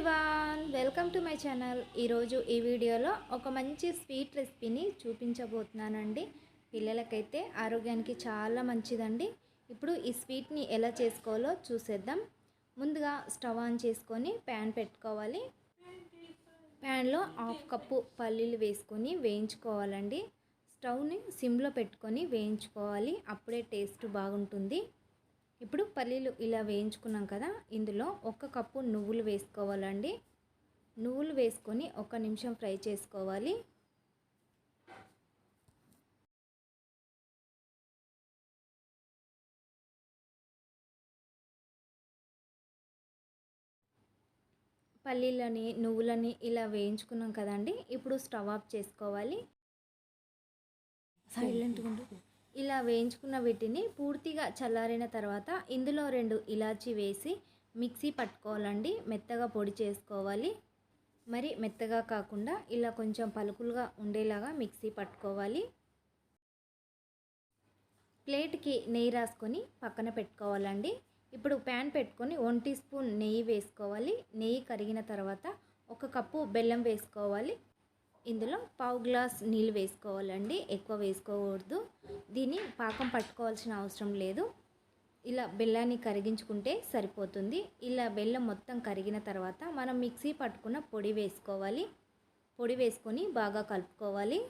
Everyone welcome to my channel. ఈరోజు ఈ వీడియోలో ఒక మంచి స్వీట్ రెసిపీని చూపించబోతున్నానండి. పిల్లలకైతే ఆరోగ్యానికి చాలా మంచిదండి. ఇప్పుడు ఈ స్వీట్ని ఎలా చేసుకోవాలో చూసేద్దాం. ముందుగా స్టవ్ ఆన్ చేసుకొని ప్యాన్ పెట్టుకోవాలి. ప్యాన్లో హాఫ్ కప్పు పల్లీలు వేసుకొని వేయించుకోవాలండి. స్టవ్ని సిమ్లో పెట్టుకొని వేయించుకోవాలి. అప్పుడే టేస్ట్ బాగుంటుంది. ఇప్పుడు పల్లీలు ఇలా వేయించుకున్నాం కదా ఇందులో ఒక కప్పు నువ్వులు వేసుకోవాలండి. నువ్వులు వేసుకొని ఒక నిమిషం ఫ్రై చేసుకోవాలి. పల్లీలని నువ్వులని ఇలా వేయించుకున్నాం కదండి ఇప్పుడు స్టవ్ ఆఫ్ చేసుకోవాలి. సైలెంట్గా ఇలా వేయించుకున్న వీటిని పూర్తిగా చల్లారిన తర్వాత ఇందులో రెండు ఇలాచీ వేసి మిక్సీ పట్టుకోవాలండి. మెత్తగా పొడి చేసుకోవాలి. మరి మెత్తగా కాకుండా ఇలా కొంచెం పలుకులుగా ఉండేలాగా మిక్సీ పట్టుకోవాలి. ప్లేట్కి నెయ్యి రాసుకొని పక్కన పెట్టుకోవాలండి. ఇప్పుడు ప్యాన్ పెట్టుకొని వన్ టీ స్పూన్ నెయ్యి వేసుకోవాలి. నెయ్యి కరిగిన తర్వాత ఒక కప్పు బెల్లం వేసుకోవాలి. ఇందులో పావు గ్లాస్ నీళ్ళు వేసుకోవాలండి. ఎక్కువ వేసుకోకూడదు. దీన్ని పాకం పట్టుకోవాల్సిన అవసరం లేదు. ఇలా బెల్లాన్ని కరిగించుకుంటే సరిపోతుంది. ఇలా బెల్లం మొత్తం కరిగిన తర్వాత మనం మిక్సీ పట్టుకున్న పొడి వేసుకోవాలి. పొడి వేసుకొని బాగా కలుపుకోవాలి.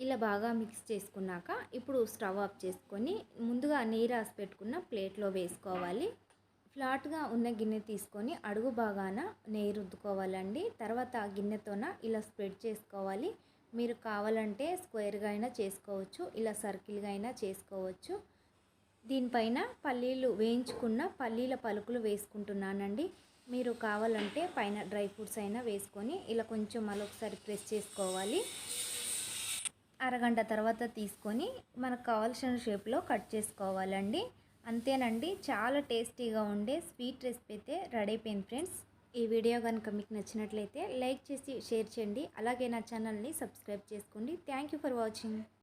ఇలా బాగా మిక్స్ చేసుకున్నాక ఇప్పుడు స్టవ్ ఆఫ్ చేసుకొని ముందుగా నెయ్యి రాసి పెట్టుకున్న ప్లేట్లో వేసుకోవాలి. ఫ్లాట్గా ఉన్న గిన్నె తీసుకొని అడుగు భాగాన నెయ్యి రుద్దుకోవాలండి. తర్వాత ఆ గిన్నెతోన ఇలా స్ప్రెడ్ చేసుకోవాలి. మీరు కావాలంటే స్క్వేర్గా అయినా చేసుకోవచ్చు ఇలా సర్కిల్గా అయినా చేసుకోవచ్చు. దీనిపైన పల్లీలు వేయించుకున్న పల్లీల పలుకులు వేసుకుంటున్నానండి. మీరు కావాలంటే పైన డ్రై ఫ్రూట్స్ అయినా వేసుకొని ఇలా కొంచెం మరొకసారి ప్రెస్ చేసుకోవాలి. అరగంట తర్వాత తీసుకొని మనకు కావాల్సిన షేప్లో కట్ చేసుకోవాలండి. అంతేనండి చాలా టేస్టీగా ఉండే స్వీట్ రెసిపీ అయితే రెడీ అయిపోయింది ఫ్రెండ్స్. ఈ వీడియో కనుక మీకు నచ్చినట్లయితే లైక్ చేసి షేర్ చేయండి. అలాగే నా ఛానల్ని సబ్స్క్రైబ్ చేసుకోండి. Thank for watching.